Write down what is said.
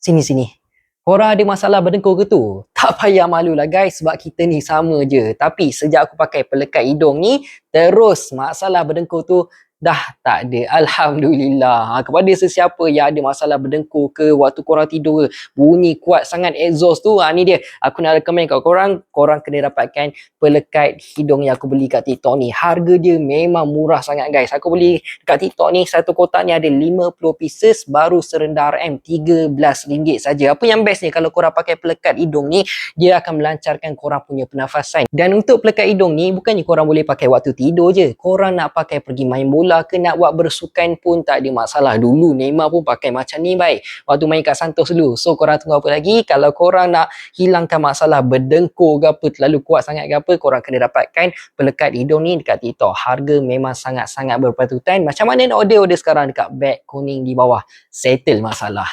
Sini sini. Korang ada masalah berdengkur ke tu? Tak payah malu lah guys sebab kita ni sama je. Tapi sejak aku pakai pelekat hidung ni, terus masalah berdengkur tu dah tak ada. Alhamdulillah. Ha, kepada sesiapa yang ada masalah berdengkur ke waktu korang tidur ke, bunyi kuat sangat exhaust tu, ha, ni dia. Aku nak recommend kat korang, korang kena dapatkan pelekat hidung yang aku beli kat TikTok ni. Harga dia memang murah sangat guys. Aku beli kat TikTok ni, satu kotak ni ada 50 pieces baru serendah RM RM13 saja. Apa yang best ni kalau korang pakai pelekat hidung ni, dia akan melancarkan korang punya pernafasan. Dan untuk pelekat hidung ni, bukannya korang boleh pakai waktu tidur je. Korang nak pakai pergi main bola ke, nak buat bersukan pun tak ada masalah. Dulu Neymar pun pakai macam ni baik. Waktu main kat Santos dulu. So korang tunggu apa lagi? Kalau korang nak hilangkan masalah berdengkur ke apa, terlalu kuat sangat ke apa, korang kena dapatkan pelekat hidung ni dekat TikTok. Harga memang sangat-sangat berpatutan. Macam mana nak order? Order sekarang dekat beg kuning di bawah. Settle masalah.